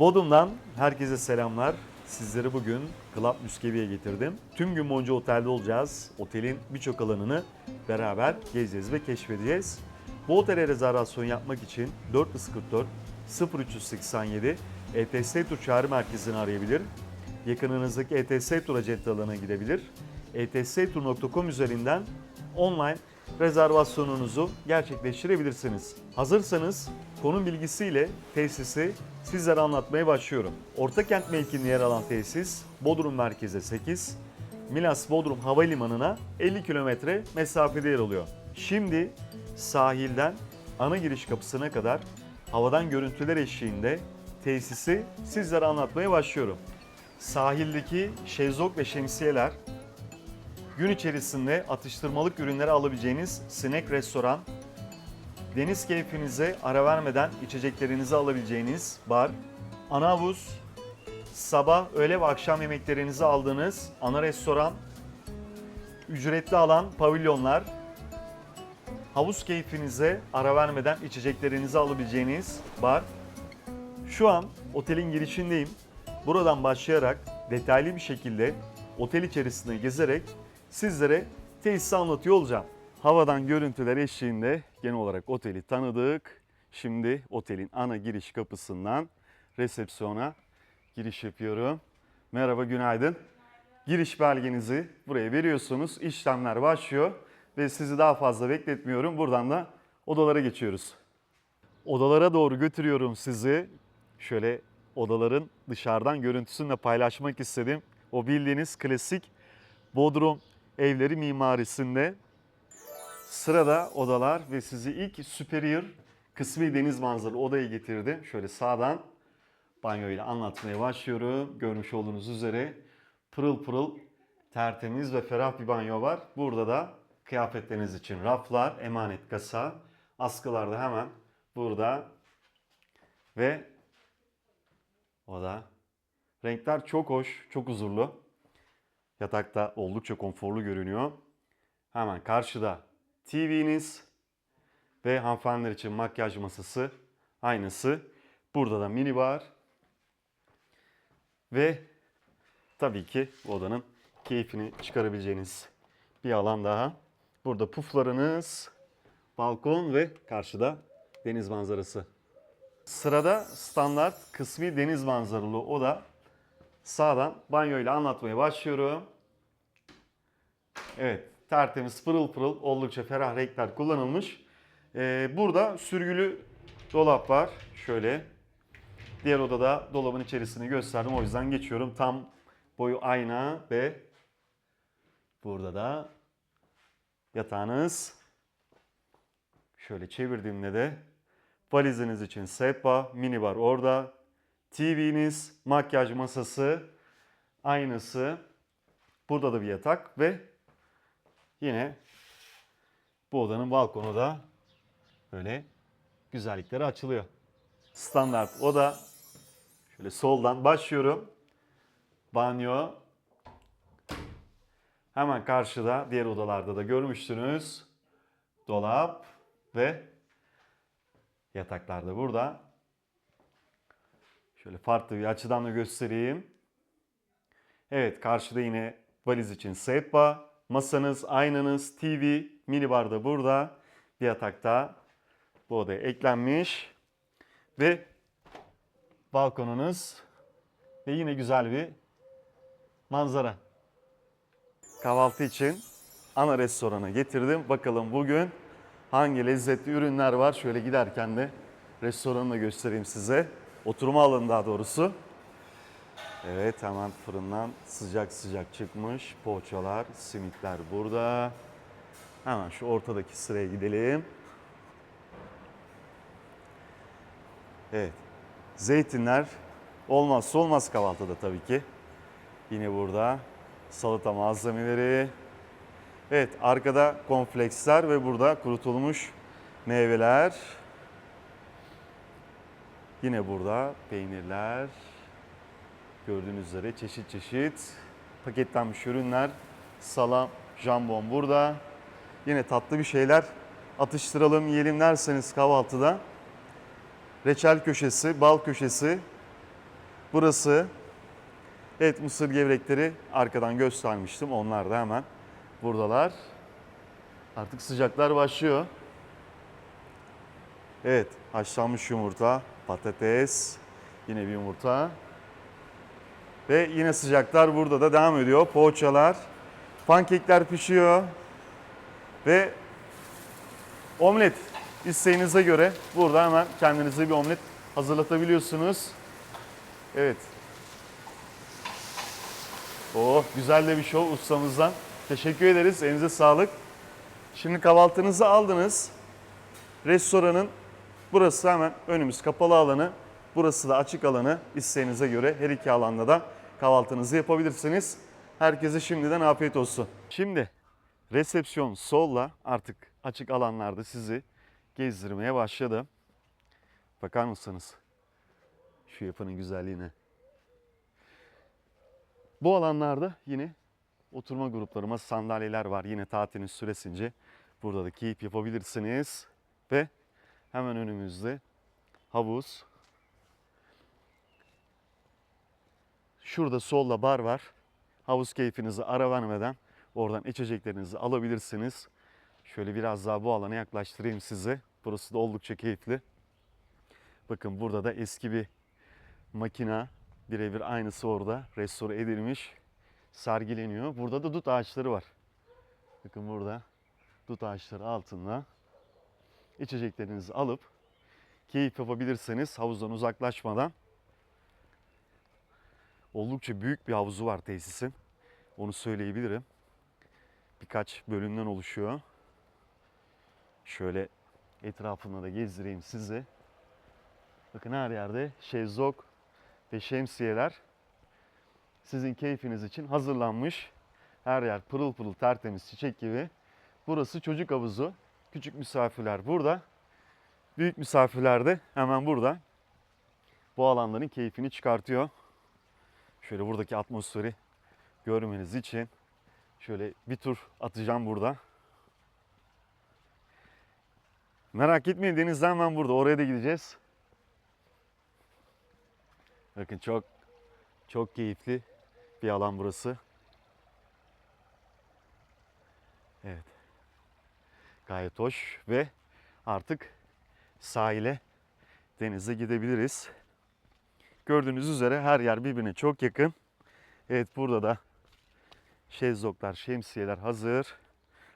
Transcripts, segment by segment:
Bodrum'dan herkese selamlar. Sizleri bugün Club Müskevi'ye getirdim. Tüm gün boyunca otelde olacağız. Otelin birçok alanını beraber gezeceğiz ve keşfedeceğiz. Bu otele rezervasyon yapmak için 444 0387 ETS Tur Çağrı Merkezi'ni arayabilir. Yakınınızdaki ETS Tur acentalarına gidebilir. E etstur.com üzerinden online rezervasyonunuzu gerçekleştirebilirsiniz. Hazırsanız konum bilgisiyle tesisi sizlere anlatmaya başlıyorum. Ortakent mevkinde yer alan tesis Bodrum merkeze 8, Milas Bodrum Havalimanı'na 50 kilometre mesafede yer alıyor. Şimdi sahilden ana giriş kapısına kadar havadan görüntüler eşliğinde tesisi sizlere anlatmaya başlıyorum. Sahildeki şezlong ve şemsiyeler, gün içerisinde atıştırmalık ürünleri alabileceğiniz snack restoran, deniz keyfinize ara vermeden içeceklerinizi alabileceğiniz bar, ana havuz, sabah, öğle ve akşam yemeklerinizi aldığınız ana restoran, ücretli alan pavilyonlar, havuz keyfinize ara vermeden içeceklerinizi alabileceğiniz bar. Şu an otelin girişindeyim. Buradan başlayarak detaylı bir şekilde otel içerisinde gezerek sizlere tesisi anlatıyor olacağım. Havadan görüntüler eşliğinde genel olarak oteli tanıdık. Şimdi otelin ana giriş kapısından resepsiyona giriş yapıyorum. Merhaba, günaydın. Giriş belgenizi buraya veriyorsunuz. İşlemler başlıyor ve sizi daha fazla bekletmiyorum. Buradan da odalara geçiyoruz. Odalara doğru götürüyorum sizi. Şöyle odaların dışarıdan görüntüsünü de paylaşmak istedim. O bildiğiniz klasik Bodrum evleri mimarisinde sırada odalar ve sizi ilk superior kısmi deniz manzaralı odaya getirdim. Şöyle sağdan banyoyla anlatmaya başlıyorum. Görmüş olduğunuz üzere pırıl pırıl tertemiz ve ferah bir banyo var. Burada da kıyafetleriniz için raflar, emanet kasa, askılar da hemen burada ve o da renkler çok hoş, çok huzurlu. Yatakta oldukça konforlu görünüyor. Hemen karşıda TV'niz ve hanımefendiler için makyaj masası aynısı. Burada da mini bar ve tabii ki bu odanın keyfini çıkarabileceğiniz bir alan daha. Burada puflarınız, balkon ve karşıda deniz manzarası. Sırada standart kısmi deniz manzaralı oda. Sağdan banyoyla anlatmaya başlıyorum. Evet, tertemiz, pırıl pırıl, oldukça ferah renkler kullanılmış. Ee, burada sürgülü dolap var. Şöyle. Diğer odada dolabın içerisini gösterdim. O yüzden geçiyorum. Tam boyu ayna ve burada da yatağınız. Şöyle çevirdiğimde de valiziniz için sehpa, mini bar orada. TV'niz, makyaj masası, aynısı. Burada da bir yatak ve yine bu odanın balkonu da böyle güzellikleri açılıyor. Standart oda. Şöyle soldan başlıyorum. Banyo. Hemen karşıda diğer odalarda da görmüştünüz. Dolap ve yataklar da burada. Şöyle farklı bir açıdan da göstereyim. Evet karşıda yine valiz için sehpa, masanız, aynanız, TV, minibar da burada. Bir yatakta bu odaya eklenmiş. Ve balkonunuz ve yine güzel bir manzara. Kahvaltı için ana restorana getirdim. Bakalım bugün hangi lezzetli ürünler var. Şöyle giderken de restoranı da göstereyim size. Oturma alanı daha doğrusu. Evet hemen fırından sıcak sıcak çıkmış poğaçalar, simitler burada. Hemen şu ortadaki sıraya gidelim. Evet. Zeytinler olmazsa olmaz kahvaltıda tabii ki. Yine burada salata malzemeleri. Evet arkada konfleksler ve burada kurutulmuş meyveler. Yine burada peynirler. Gördüğünüz üzere çeşit çeşit paketlenmiş ürünler. Salam, jambon burada. Yine tatlı bir şeyler atıştıralım, yiyelim derseniz kahvaltıda. Reçel köşesi, bal köşesi. Burası. Evet mısır gevrekleri arkadan göstermiştim. Onlar da hemen buradalar. Artık sıcaklar başlıyor. Evet haşlanmış yumurta, patates, yine bir yumurta. Ve yine sıcaklar burada da devam ediyor. Poğaçalar, pankekler pişiyor. Ve omlet isteğinize göre burada hemen kendinize bir omlet hazırlatabiliyorsunuz. Evet. Oh güzel de bir şov ustamızdan. Teşekkür ederiz. Elinize sağlık. Şimdi kahvaltınızı aldınız. Restoranın burası hemen önümüz kapalı alanı. Burası da açık alanı. İsteğinize göre her iki alanda da kahvaltınızı yapabilirsiniz. Herkese şimdiden afiyet olsun. Şimdi resepsiyon solla artık açık alanlarda sizi gezdirmeye başladım. Bakar mısınız? Şu yapının güzelliğine. Bu alanlarda yine oturma gruplarıma sandalyeler var. Yine tatiliniz süresince burada da keyif yapabilirsiniz. Ve hemen önümüzde havuz. Şurada solda bar var. Havuz keyfinizi ara vermeden oradan içeceklerinizi alabilirsiniz. Şöyle biraz daha bu alana yaklaştırayım size. Burası da oldukça keyifli. Bakın burada da eski bir makina birebir aynısı orada restore edilmiş sergileniyor. Burada da dut ağaçları var. Bakın burada dut ağaçları altında içeceklerinizi alıp keyif yapabilirseniz havuzdan uzaklaşmadan oldukça büyük bir havuzu var tesisin. Onu söyleyebilirim. Birkaç bölümden oluşuyor. Şöyle etrafını da gezdireyim size. Bakın her yerde şezlong ve şemsiyeler sizin keyfiniz için hazırlanmış. Her yer pırıl pırıl tertemiz çiçek gibi. Burası çocuk havuzu. Küçük misafirler burada. Büyük misafirler de hemen burada. Bu alanların keyfini çıkartıyor. Şöyle buradaki atmosferi görmeniz için şöyle bir tur atacağım burada. Merak etmeyin denizden hemen burada. Oraya da gideceğiz. Bakın çok çok keyifli bir alan burası. Evet. Gayet hoş ve artık sahile denize gidebiliriz. Gördüğünüz üzere her yer birbirine çok yakın. Evet burada da şezlonglar, şemsiyeler hazır.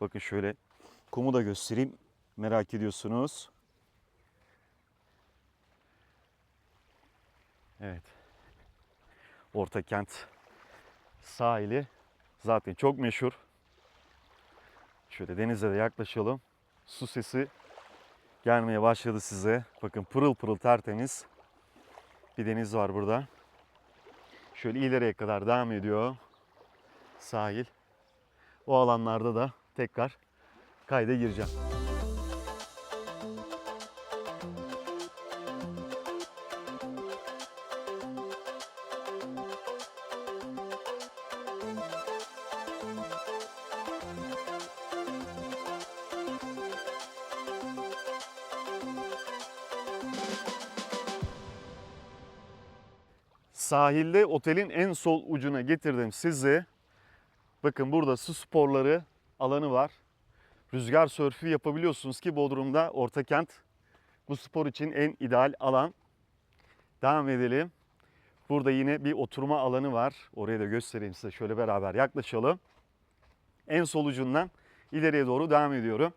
Bakın şöyle kumu da göstereyim. Merak ediyorsunuz. Evet. Orta kent sahili zaten çok meşhur. Şöyle denize de yaklaşalım. Su sesi gelmeye başladı size. Bakın pırıl pırıl tertemiz bir deniz var burada. Şöyle ileriye kadar devam ediyor sahil. O alanlarda da tekrar kayda gireceğim. Sahilde otelin en sol ucuna getirdim sizi. Bakın burada su sporları alanı var. Rüzgar sörfü yapabiliyorsunuz ki Bodrum'da orta kent bu spor için en ideal alan. Devam edelim. Burada yine bir oturma alanı var. Orayı da göstereyim size. Şöyle beraber yaklaşalım. En sol ucundan ileriye doğru devam ediyorum.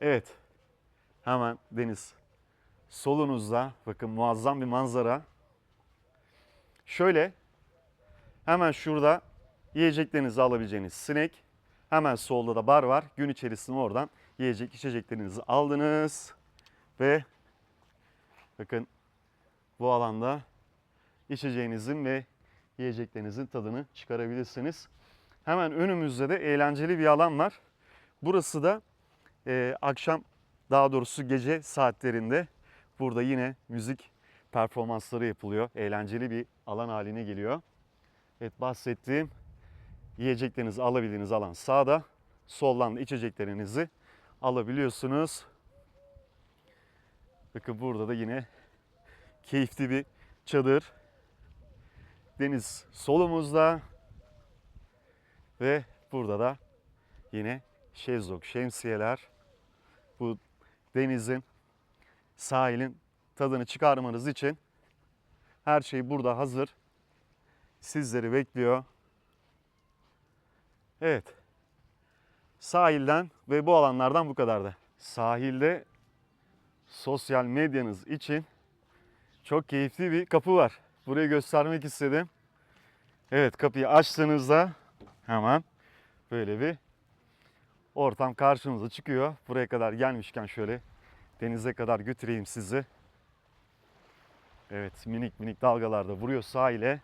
Evet. Hemen deniz solunuzda. Bakın muazzam bir manzara. Şöyle hemen şurada yiyeceklerinizi alabileceğiniz sinek. Hemen solda da bar var. Gün içerisinde oradan yiyecek içeceklerinizi aldınız. Ve bakın bu alanda içeceğinizin ve yiyeceklerinizin tadını çıkarabilirsiniz. Hemen önümüzde de eğlenceli bir alan var. Burası da e, akşam daha doğrusu gece saatlerinde burada yine müzik performansları yapılıyor. Eğlenceli bir alan haline geliyor. Evet bahsettiğim yiyeceklerinizi alabildiğiniz alan sağda. Soldan da içeceklerinizi alabiliyorsunuz. Bakın burada da yine keyifli bir çadır. Deniz solumuzda. Ve burada da yine şezlong, şemsiyeler. Bu denizin, sahilin tadını çıkarmanız için her şey burada hazır. Sizleri bekliyor. Evet. Sahilden ve bu alanlardan bu kadardı. Sahilde sosyal medyanız için çok keyifli bir kapı var. Burayı göstermek istedim. Evet kapıyı açtığınızda hemen böyle bir ortam karşımıza çıkıyor. Buraya kadar gelmişken şöyle denize kadar götüreyim sizi. Evet minik minik dalgalarda vuruyor sahile.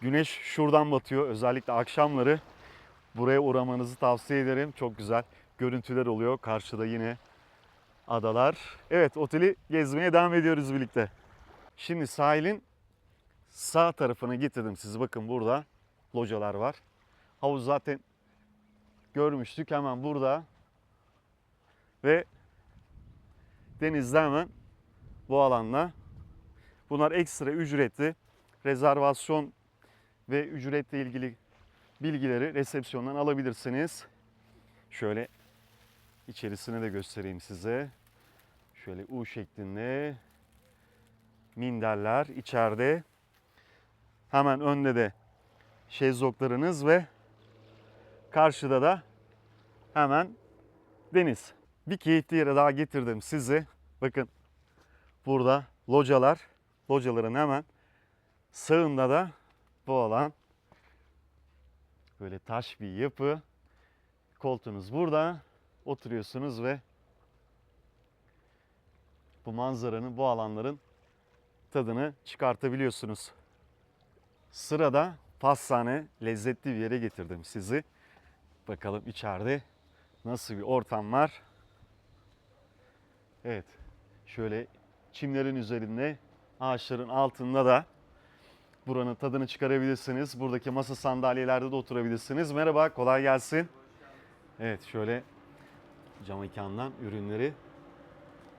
Güneş şuradan batıyor. Özellikle akşamları buraya uğramanızı tavsiye ederim. Çok güzel görüntüler oluyor. Karşıda yine adalar. Evet oteli gezmeye devam ediyoruz birlikte. Şimdi sahilin sağ tarafına getirdim sizi. Bakın burada localar var. Havuz zaten görmüştük hemen burada. Ve denizde hemen bu alanla. Bunlar ekstra ücretli. Rezervasyon ve ücretle ilgili bilgileri resepsiyondan alabilirsiniz. Şöyle içerisini de göstereyim size. Şöyle U şeklinde minderler içeride. Hemen önde de şezlonglarınız ve karşıda da hemen deniz. Bir keyifli yere daha getirdim sizi. Bakın burada localar. Locaların hemen sağında da bu alan. Böyle taş bir yapı. Koltuğunuz burada. Oturuyorsunuz ve bu manzaranın, bu alanların tadını çıkartabiliyorsunuz. Sırada pastane lezzetli bir yere getirdim sizi. Bakalım içeride nasıl bir ortam var. Evet. Şöyle çimlerin üzerinde, ağaçların altında da buranın tadını çıkarabilirsiniz. Buradaki masa sandalyelerde de oturabilirsiniz. Merhaba, kolay gelsin. Evet, şöyle cam mekandan ürünleri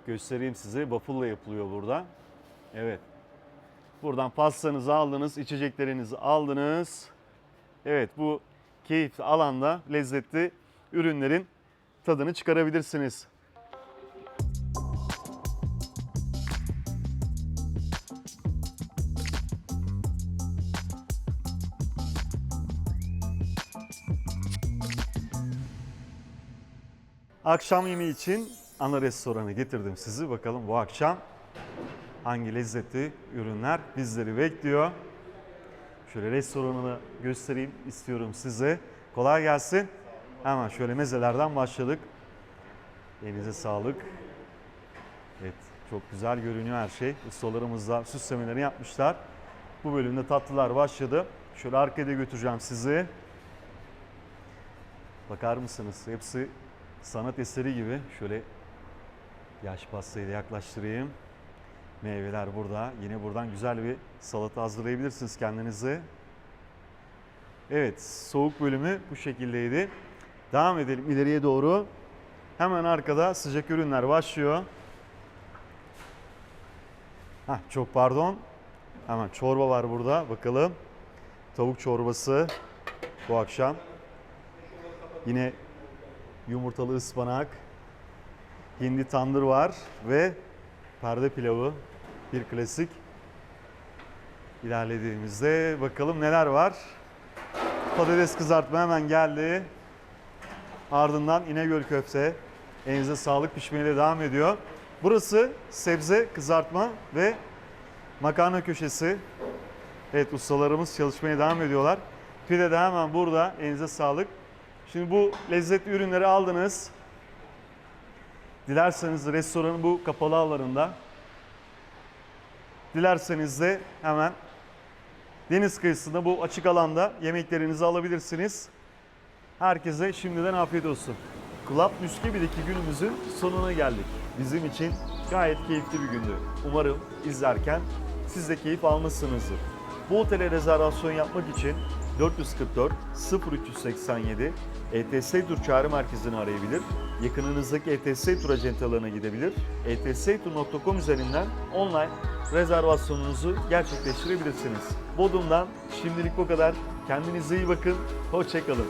göstereyim size. Waffle yapılıyor burada. Evet. Buradan pastanızı aldınız, içeceklerinizi aldınız. Evet, bu keyifli alanda lezzetli ürünlerin tadını çıkarabilirsiniz. Akşam yemeği için ana restorana getirdim sizi. Bakalım bu akşam hangi lezzetli ürünler bizleri bekliyor. Şöyle restoranını göstereyim istiyorum size. Kolay gelsin. Hemen şöyle mezelerden başladık. Elinize sağlık. Evet çok güzel görünüyor her şey. Ustalarımız da süslemelerini yapmışlar. Bu bölümde tatlılar başladı. Şöyle arkaya götüreceğim sizi. Bakar mısınız? Hepsi sanat eseri gibi. Şöyle yaş pastayı da yaklaştırayım. Meyveler burada. Yine buradan güzel bir salata hazırlayabilirsiniz kendinize. Evet, soğuk bölümü bu şekildeydi. Devam edelim ileriye doğru. Hemen arkada sıcak ürünler başlıyor. Hah, çok pardon. Hemen çorba var burada. Bakalım. Tavuk çorbası bu akşam. Yine yumurtalı ıspanak, hindi tandır var ve perde pilavı bir klasik. İlerlediğimizde bakalım neler var. Patates kızartma hemen geldi. Ardından İnegöl köfte. Elinize sağlık pişmeye de devam ediyor. Burası sebze kızartma ve makarna köşesi. Evet ustalarımız çalışmaya devam ediyorlar. Pide de hemen burada. Elinize sağlık. Şimdi bu lezzetli ürünleri aldınız. Dilerseniz restoranın bu kapalı alanında. Dilerseniz de hemen deniz kıyısında bu açık alanda yemeklerinizi alabilirsiniz. Herkese şimdiden afiyet olsun. Club Müskibi'deki günümüzün sonuna geldik. Bizim için gayet keyifli bir gündü. Umarım izlerken siz de keyif almışsınızdır. Bu otele rezervasyon yapmak için 444 0387 ETS Tur Çağrı Merkezi'ni arayabilir yakınınızdaki ETS tur acentalarına gidebilir. etstur.com üzerinden online rezervasyonunuzu gerçekleştirebilirsiniz. Bodrum'dan şimdilik bu kadar. Kendinize iyi bakın. Hoşçakalın.